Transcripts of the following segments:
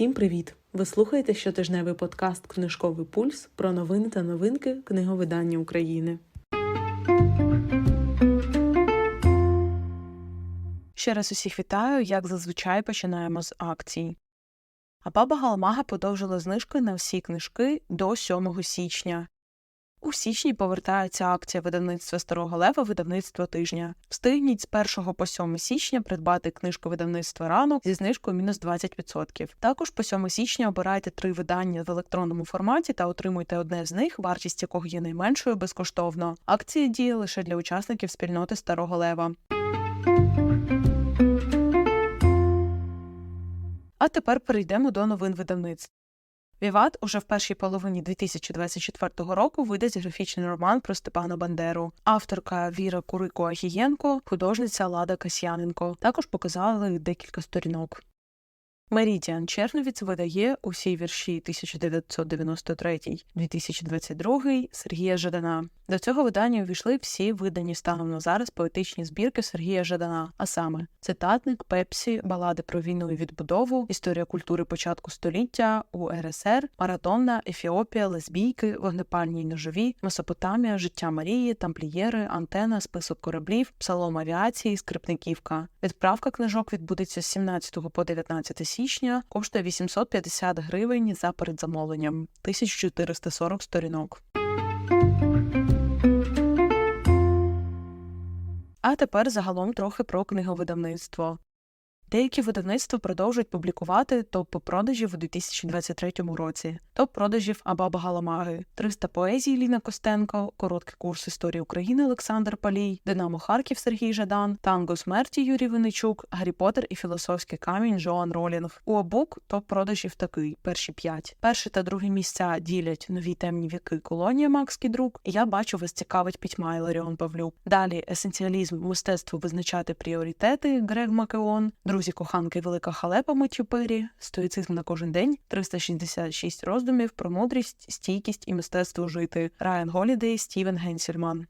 Всім привіт! Ви слухаєте щотижневий подкаст Книжковий пульс про новини та новинки книговидання України. Ще раз усіх вітаю, як зазвичай починаємо з акцій. А баба Галамага подовжила знижки на всі книжки до 7 січня. У січні повертається акція видавництва Старого Лева видавництво тижня. Встигніть з 1 по 7 січня придбати книжку видавництва ранок зі знижкою мінус 20%. Також по 7 січня обирайте три видання в електронному форматі та отримуйте одне з них, вартість якого є найменшою безкоштовно. Акція діє лише для учасників спільноти Старого Лева. А тепер перейдемо до новин видавництв. Віват уже в першій половині 2024 року видасть графічний роман про Степана Бандеру. Авторка Віра Курико Агієнко, художниця Лада Касьяненко. Також показали декілька сторінок. Мерідіан Черновіць видає усі вірші 1993-2022 Сергія Жадана. До цього видання увійшли всі видані станом на зараз поетичні збірки Сергія Жадана, а саме цитатник, пепсі, балади про війну і відбудову, історія культури початку століття, УРСР, Марадонна, Ефіопія, лесбійки, вогнепальні й ножові, Месопотамія, життя Марії, тамплієри, антена, список кораблів, псалом авіації, скрипниківка. Відправка книжок відбудеться з 17 по 19 січня, коштує 850 гривень за передзамовленням, 1440 сторінок. А тепер загалом трохи про книговидавництво. Деякі видавництва продовжують публікувати топ продажів у 2023 році, топ продажів Абаба Галамаги, 300 поезій Ліна Костенко, короткий курс історії України Олександр Палій, Динамо Харків Сергій Жадан, Танго смерті Юрій Винничук, Гаррі Поттер і Філософський камінь Жоан Ролінг. У обук топ продажів такий: перші п'ять. Перше та друге місця ділять нові темні віки колонія Макс Кідрук. Я бачу, вас цікавить пітьма Іларіон Павлюк. Далі есенціалізм, мистецтво визначати пріоритети Грег Макеон. Друзі коханки Велика халепа Меттю стоїцизм на кожен день, 366 роздумів про мудрість, стійкість і мистецтво жити. Райан Голідей, Стівен Генсельман.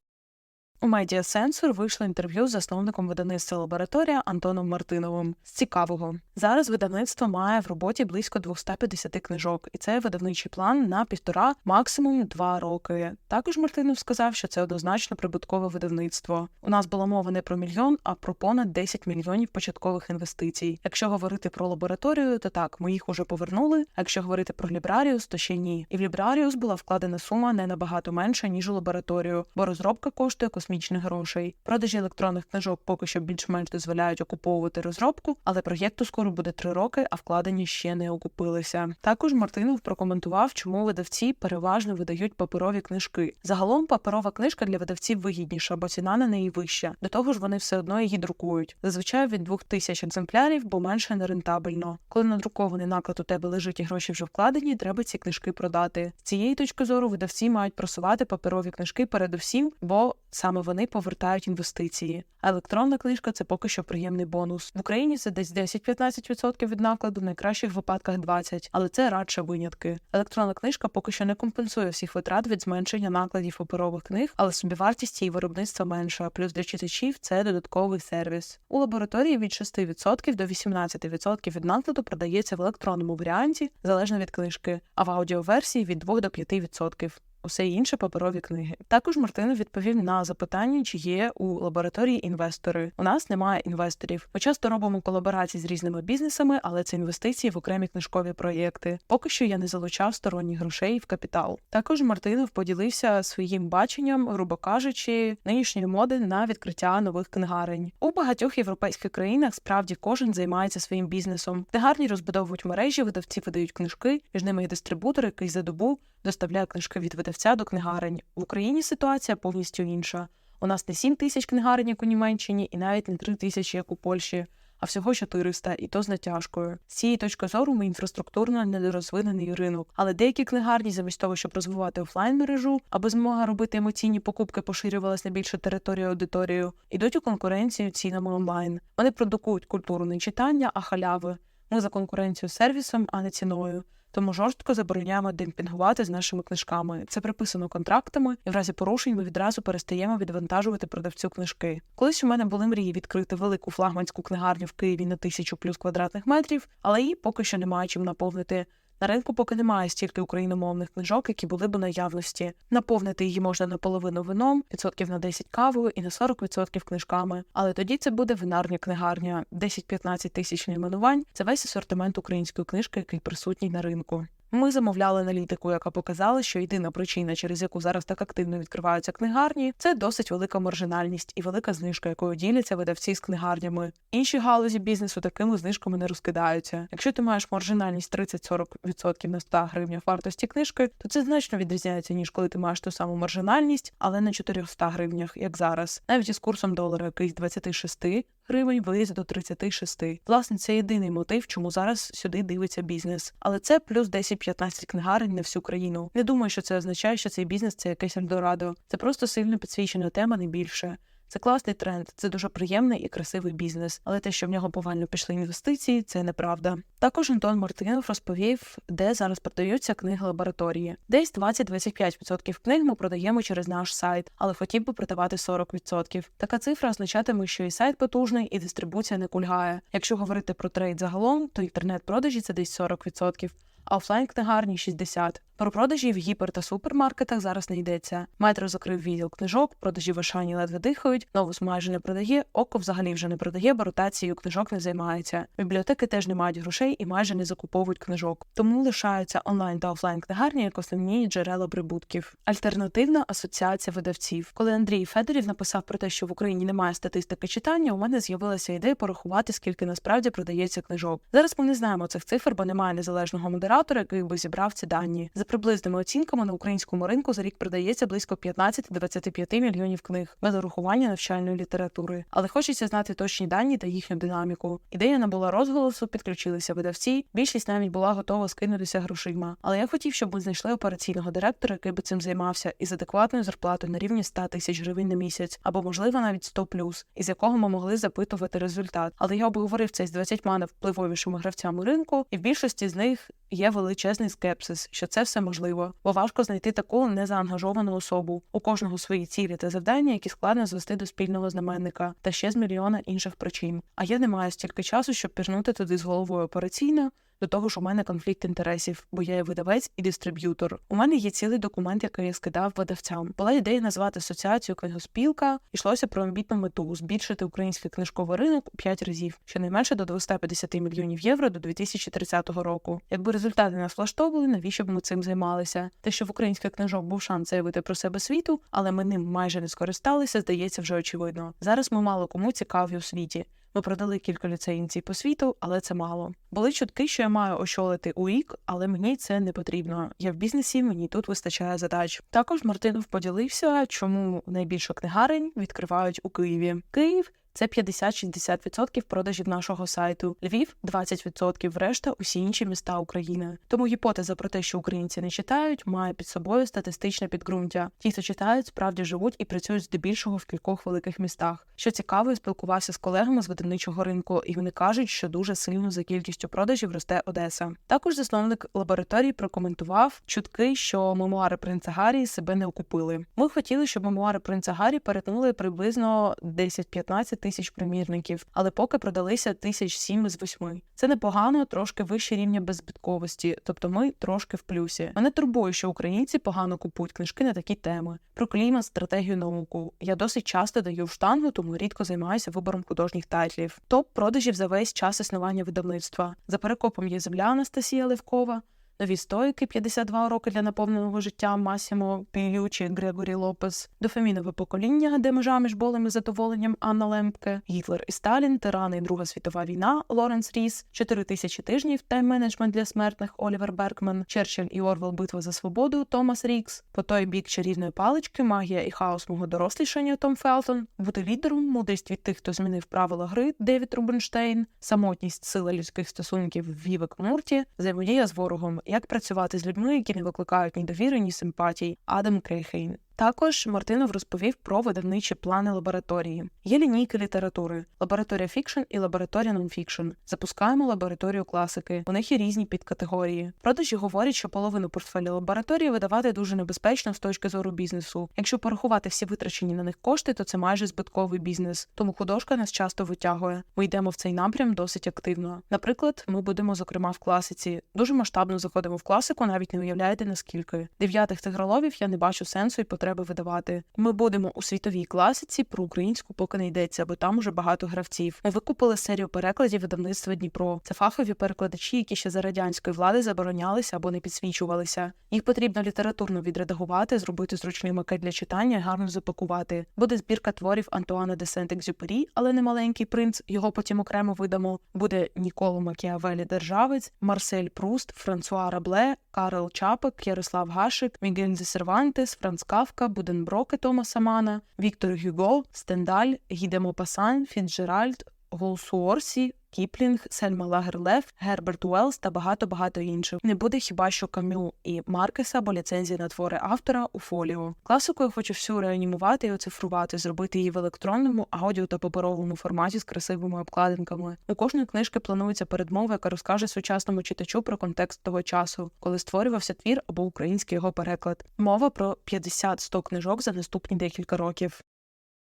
У Медіа Сенсор вийшло інтерв'ю з засновником видавництва лабораторія Антоном Мартиновим. З цікавого зараз видавництво має в роботі близько 250 книжок, і це видавничий план на півтора, максимум два роки. Також Мартинов сказав, що це однозначно прибуткове видавництво. У нас була мова не про мільйон, а про понад 10 мільйонів початкових інвестицій. Якщо говорити про лабораторію, то так ми їх уже повернули. А якщо говорити про Лібраріус, то ще ні. І в Лібраріус була вкладена сума не набагато менша ніж у лабораторію, бо розробка коштує космічних грошей. Продажі електронних книжок поки що більш-менш дозволяють окуповувати розробку, але проєкту скоро буде три роки, а вкладені ще не окупилися. Також Мартинов прокоментував, чому видавці переважно видають паперові книжки. Загалом паперова книжка для видавців вигідніша, бо ціна на неї вища. До того ж, вони все одно її друкують. Зазвичай від двох тисяч екземплярів, бо менше нерентабельно. Коли надрукований наклад у тебе лежить і гроші вже вкладені, треба ці книжки продати. З цієї точки зору видавці мають просувати паперові книжки передусім, бо саме вони повертають інвестиції. Електронна книжка це поки що приємний бонус. В Україні це десь 10-15% від накладу, в найкращих випадках 20%, але це радше винятки. Електронна книжка поки що не компенсує всіх витрат від зменшення накладів паперових книг, але собівартість її виробництва менша. Плюс для читачів це додатковий сервіс. У лабораторії від 6% до 18% від накладу продається в електронному варіанті залежно від книжки, а в аудіоверсії від 2 до 5%. Усе інше паперові книги. Також Мартинов відповів на запитання, чи є у лабораторії інвестори. У нас немає інвесторів. Ми часто робимо колаборації з різними бізнесами, але це інвестиції в окремі книжкові проєкти. Поки що я не залучав сторонніх грошей в капітал. Також Мартинов поділився своїм баченням, грубо кажучи, нинішньої моди на відкриття нових книгарень. У багатьох європейських країнах справді кожен займається своїм бізнесом. Книгарні розбудовують мережі, видавці видають книжки, між ними є дистрибутор, який за добу доставляє книжки від видавця до книгарень. В Україні ситуація повністю інша. У нас не 7 тисяч книгарень, як у Німеччині, і навіть не 3 тисячі, як у Польщі, а всього 400, і то з натяжкою. З цієї точки зору ми інфраструктурно недорозвинений ринок. Але деякі книгарні, замість того, щоб розвивати офлайн мережу, аби змога робити емоційні покупки поширювалася на більшу територію аудиторію, ідуть у конкуренцію цінами онлайн. Вони продукують культуру не читання, а халяви. Ми за конкуренцію сервісом, а не ціною. Тому жорстко забороняємо демпінгувати з нашими книжками. Це приписано контрактами, і в разі порушень ми відразу перестаємо відвантажувати продавцю книжки. Колись у мене були мрії відкрити велику флагманську книгарню в Києві на тисячу плюс квадратних метрів, але її поки що немає чим наповнити. На ринку поки немає стільки україномовних книжок, які були б у наявності. Наповнити її можна наполовину вином, відсотків на 10 кавою і на 40% книжками. Але тоді це буде винарня книгарня, 10-15 тисяч найменувань. Це весь асортимент української книжки, який присутній на ринку. Ми замовляли аналітику, яка показала, що єдина причина, через яку зараз так активно відкриваються книгарні, це досить велика маржинальність і велика знижка, якою діляться видавці з книгарнями. Інші галузі бізнесу такими знижками не розкидаються. Якщо ти маєш маржинальність 30-40% на 100 гривнях вартості книжки, то це значно відрізняється ніж коли ти маєш ту саму маржинальність, але на 400 гривнях, як зараз, навіть із курсом долара, який з 26 гривень виліз до 36. Власне, це єдиний мотив, чому зараз сюди дивиться бізнес. Але це плюс 10-15 книгарень на всю країну. Не думаю, що це означає, що цей бізнес це якесь Ельдорадо. Це просто сильно підсвічена тема, не більше. Це класний тренд, це дуже приємний і красивий бізнес, але те, що в нього повально пішли інвестиції, це неправда. Також Антон Мартинов розповів, де зараз продаються книги лабораторії. Десь 20-25% книг ми продаємо через наш сайт, але хотів би продавати 40%. Така цифра означатиме, що і сайт потужний, і дистрибуція не кульгає. Якщо говорити про трейд загалом, то інтернет-продажі це десь 40%. А офлайн книгарні 60. Про продажі в гіпер та супермаркетах зараз не йдеться. Метро закрив відділ книжок, продажі в Ашані ледве дихають, новус майже не продає, око взагалі вже не продає, бо ротацією книжок не займається. Бібліотеки теж не мають грошей і майже не закуповують книжок. Тому лишаються онлайн та офлайн книгарні як основні джерела прибутків. Альтернативна асоціація видавців. Коли Андрій Федорів написав про те, що в Україні немає статистики читання, у мене з'явилася ідея порахувати, скільки насправді продається книжок. Зараз ми не знаємо цих цифр, бо немає незалежного модератора, який би зібрав ці дані. Приблизними оцінками на українському ринку за рік продається близько 15-25 мільйонів книг без урахування навчальної літератури. Але хочеться знати точні дані та їхню динаміку. Ідея набула розголосу, підключилися видавці. Більшість навіть була готова скинутися грошима. Але я хотів, щоб ми знайшли операційного директора, який би цим займався, із адекватною зарплатою на рівні 100 тисяч гривень на місяць, або можливо навіть 100 плюс, із якого ми могли запитувати результат. Але я обговорив це з 20 найвпливовішими гравцями ринку, і в більшості з них є величезний скепсис, що це все можливо, бо важко знайти таку незаангажовану особу. У кожного свої цілі та завдання, які складно звести до спільного знаменника, та ще з мільйона інших причин. А я не маю стільки часу, щоб пірнути туди з головою операційно. До того ж, у мене конфлікт інтересів, бо я є видавець і дистриб'ютор. У мене є цілий документ, який я скидав видавцям. Була ідея назвати асоціацію книгоспілка. Йшлося про амбітну мету збільшити український книжковий ринок у 5 разів, щонайменше до 250 мільйонів євро до 2030 року. Якби результати нас влаштовували, навіщо б ми цим займалися? Те, що в українських книжок був шанс заявити про себе світу, але ми ним майже не скористалися, здається вже очевидно. Зараз ми мало кому цікаві у світі. Ми продали кілька ліцеїнців по світу, але це мало. Були чутки, що я маю очолити УІК, але мені це не потрібно. Я в бізнесі, мені тут вистачає задач. Також Мартинов поділився, чому найбільше книгарень відкривають у Києві. Київ. Це 50-60% продажів нашого сайту, Львів 20%, решта усі інші міста України. Тому гіпотеза про те, що українці не читають, має під собою статистичне підґрунтя. Ті, хто читають, справді живуть і працюють здебільшого в кількох великих містах. Що цікаво, я спілкувався з колегами з видавничого ринку, і вони кажуть, що дуже сильно за кількістю продажів росте Одеса. Також засновник лабораторії прокоментував чутки, що мемуари принца Гаррі себе не окупили. Ми хотіли, щоб мемуари принца Гаррі перетнули приблизно 10-15 тисяч примірників, але поки продалися тисяч сім з восьми. Це непогано, трошки вище рівня беззбитковості, тобто ми трошки в плюсі. Мене турбує, що українці погано купують книжки на такі теми. Про клімат, стратегію науку. Я досить часто даю в штангу, тому рідко займаюся вибором художніх тайтлів. Топ продажів за весь час існування видавництва. За перекопом є земля Анастасія Левкова. Нові стоїки 52 роки для наповненого життя Масімо Пілючі Грегорі Лопес, дофамінове покоління, де межа між болем і задоволенням Анна Лемпке, Гітлер і Сталін, тирани і Друга світова війна Лоренс Ріс, 4 тисячі тижнів тайм-менеджмент для смертних Олівер Беркман, Черчилль і Орвел Битва за свободу Томас Рікс, по той бік чарівної палички, магія і хаос мого дорослішання Том Фелтон, бути лідером, мудрість від тих, хто змінив правила гри Девід Рубенштейн, самотність, сила людських стосунків Вівек Мурті, взаємодія з ворогом як працювати з людьми, які не викликають ні довіри, ні симпатій. Адам Кейхейн. Також Мартинов розповів про видавничі плани лабораторії. Є лінійки літератури: лабораторія фікшн і лабораторія нонфікшн. Запускаємо лабораторію класики. У них є різні підкатегорії. Продажі говорять, що половину портфеля лабораторії видавати дуже небезпечно з точки зору бізнесу. Якщо порахувати всі витрачені на них кошти, то це майже збитковий бізнес. Тому художка нас часто витягує. Ми йдемо в цей напрям досить активно. Наприклад, ми будемо зокрема в класиці. Дуже масштабно заходимо в класику, навіть не уявляєте наскільки. Дев'ятих тигроловів я не бачу сенсу і потреби видавати. Ми будемо у світовій класиці про українську, поки не йдеться, бо там уже багато гравців. Ми викупили серію перекладів видавництва Дніпро. Це фахові перекладачі, які ще за радянської влади заборонялися або не підсвічувалися. Їх потрібно літературно відредагувати, зробити зручний макет для читання, і гарно запакувати. Буде збірка творів Антуана де Сент-Екзюпері, але не маленький принц. Його потім окремо видамо. Буде Ніколо Макіавелі Державець, Марсель Пруст, Франсуа Рабле, Карл Чапик, Ярослав Гашик, Мігель де Сервантес, Франц Кавка, Буденброке Томаса Мана, Віктор Гюго, Стендаль, Гідемо Пасан, Фіцджеральд, Голсуорсі, Кіплінг, Сельма Лагерлеф, Герберт Уелс та багато-багато інших. Не буде хіба що Камю і Маркеса, бо ліцензії на твори автора у фоліо. Класику я хочу всю реанімувати і оцифрувати, зробити її в електронному, аудіо та паперовому форматі з красивими обкладинками. У кожної книжки планується передмова, яка розкаже сучасному читачу про контекст того часу, коли створювався твір або український його переклад. Мова про 50-100 книжок за наступні декілька років.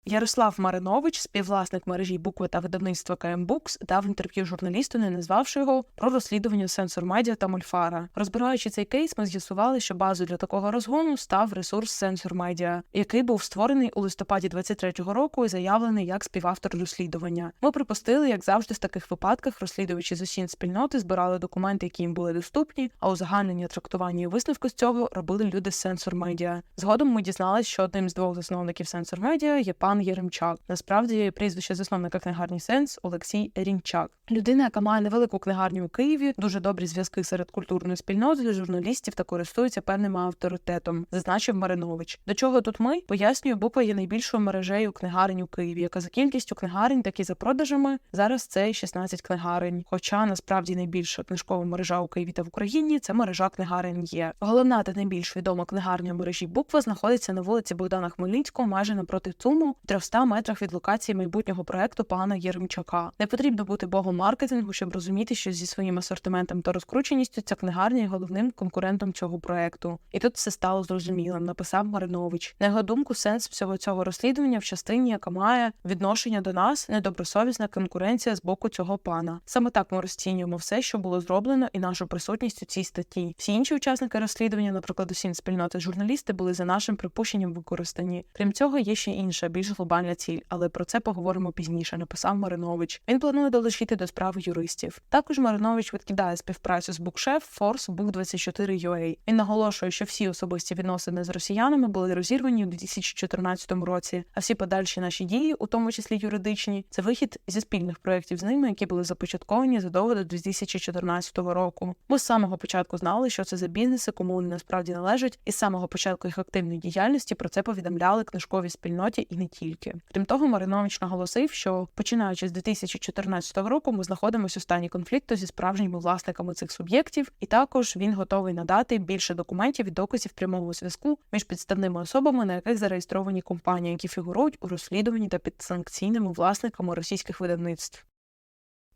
Ярослав Маринович, співвласник мережі букви та видавництва КМ Букс, дав інтерв'ю журналісту, не назвавши його про розслідування Сенсор Медіа та Мольфара. Розбираючи цей кейс, ми з'ясували, що базою для такого розгону став ресурс Сенсор Медіа, який був створений у листопаді 23-го року і заявлений як співавтор розслідування. Ми припустили, як завжди, в таких випадках розслідувачі з усіх спільноти збирали документи, які їм були доступні, а узагальнення трактування і висновку з цього робили люди з Сенсор Медіа. Згодом ми дізналися, що одним з двох засновників Сенсор Медіа є пан Єремчак. Насправді прізвище засновника книгарні Сенс Олексій Ерінчак. Людина, яка має невелику книгарню у Києві, дуже добрі зв'язки серед культурної спільноти, журналістів та користується певним авторитетом, зазначив Маринович. До чого тут ми пояснюю, буква є найбільшою мережею книгарень у Києві, яка за кількістю книгарень, так і за продажами зараз це 16 книгарень. Хоча насправді найбільша книжкова мережа у Києві та в Україні це мережа книгарень є. Головна та найбільш відома книгарня мережі буква знаходиться на вулиці Богдана Хмельницького, майже напроти ЦУМу, 300 метрах від локації майбутнього проекту пана Єремчака. Не потрібно бути богом маркетингу, щоб розуміти, що зі своїм асортиментом та розкрученістю ця книгарня є головним конкурентом цього проекту. І тут все стало зрозумілим. Написав Маринович. На його думку, сенс всього цього розслідування в частині, яка має відношення до нас, недобросовісна конкуренція з боку цього пана. Саме так ми розцінюємо все, що було зроблено, і нашу присутність у цій статті. Всі інші учасники розслідування, наприклад, усі спільноти журналісти, були за нашим припущенням використані. Крім цього, є ще інша, більш глобальна ціль, але про це поговоримо пізніше. Написав Маринович. Він планує долучити до справи юристів. Також Маринович відкидає співпрацю з Букшеф Force Book 24 UA. Він наголошує, що всі особисті відносини з росіянами були розірвані у 2014 році, а всі подальші наші дії, у тому числі юридичні, це вихід зі спільних проєктів з ними, які були започатковані задовго до 2014 року. Ми з самого початку знали, що це за бізнеси, кому вони насправді належать, і з самого початку їх активної діяльності про це повідомляли книжковій спільноті і не тільки. Крім того, Маринович наголосив, що починаючи з 2014 року, ми знаходимося у стані конфлікту зі справжніми власниками цих суб'єктів, і також він готовий надати більше документів і доказів прямого зв'язку між підставними особами, на яких зареєстровані компанії, які фігурують у розслідуванні та під санкційними власниками російських видавництв.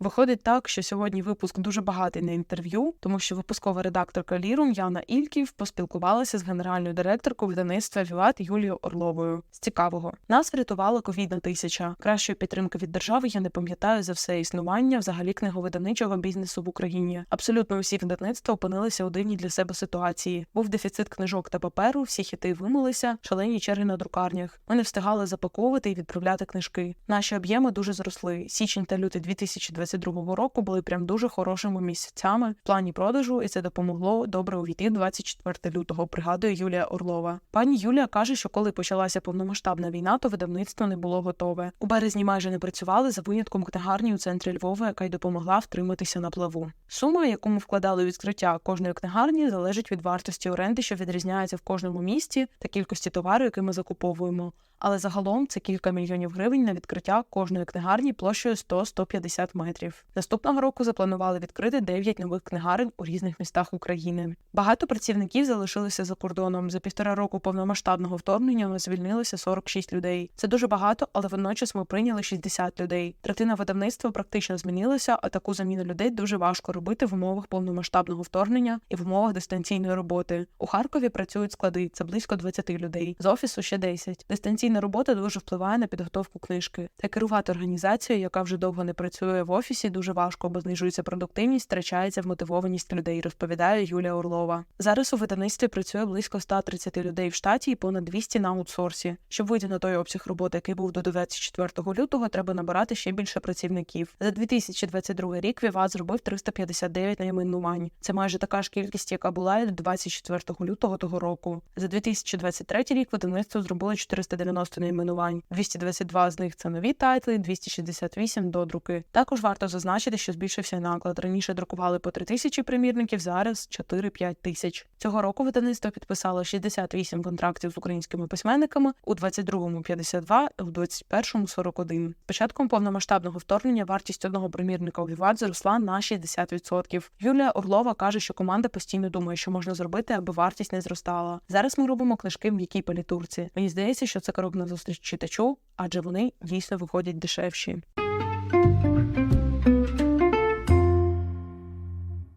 Виходить так, що сьогодні випуск дуже багатий на інтерв'ю, тому що випускова редакторка Лірум Яна Ільків поспілкувалася з генеральною директоркою видавництва Віват Юлією Орловою. З цікавого нас врятувала ковідна тисяча. Кращої підтримки від держави я не пам'ятаю за все існування взагалі книговидавничого бізнесу в Україні. Абсолютно усі видавництва опинилися у дивній для себе ситуації. Був дефіцит книжок та паперу, всі хіти вимилися, шалені черги на друкарнях. Ми не встигали запаковувати і відправляти книжки. Наші об'єми дуже зросли. Січень та лютий 2020 2022 року були прям дуже хорошими місяцями в плані продажу, і це допомогло добре увійти 24 лютого. Пригадує Юлія Орлова. Пані Юлія каже, що коли почалася повномасштабна війна, то видавництво не було готове. У березні майже не працювали за винятком книгарні у центрі Львова, яка й допомогла втриматися на плаву. Сума, яку ми вкладали у відкриття кожної книгарні, залежить від вартості оренди, що відрізняється в кожному місті, та кількості товару, який ми закуповуємо. Але загалом це кілька мільйонів гривень на відкриття кожної книгарні площею 100-150 метрів. Наступного року запланували відкрити 9 нових книгарень у різних містах України. Багато працівників залишилися за кордоном. За півтора року повномасштабного вторгнення звільнилося 46 людей. Це дуже багато, але водночас ми прийняли 60 людей. Третина видавництва практично змінилася, а таку заміну людей дуже важко робити в умовах повномасштабного вторгнення і в умовах дистанційної роботи. У Харкові працюють склади, це близько 20 людей. З офісу ще 10. Дистанційна робота дуже впливає на підготовку книжки. Та керувати організацією, яка вже довго не працює в офісі, дуже важко, бо знижується продуктивність, втрачається вмотивованість людей, розповідає Юлія Орлова. Зараз у видавництві працює близько 130 людей в штаті і понад 200 на аутсорсі. Щоб вийти на той обсяг роботи, який був до 24 лютого, треба набирати ще більше працівників. За 2022 рік Віват зробив 359 найменувань. Це майже така ж кількість, яка була і до 24 лютого того року. За 2023 рік видавництво зробило 490 найменувань. 222 з них це нові тайтли, 268 додруки. Також варто зазначити, що збільшився наклад. Раніше друкували по 3 тисячі примірників, зараз 4-5 тисяч. Цього року видавництво підписало 68 контрактів з українськими письменниками, у 22-му 52, у 21-му 41. З початком повномасштабного вторгнення вартість одного примірника у Віват зросла на 60%. Юлія Орлова каже, що команда постійно думає, що можна зробити, аби вартість не зростала. Зараз ми робимо книжки в м'якій палітурці. Мені здається, що це крок на зустріч читачу, адже вони дійсно виходять дешевші.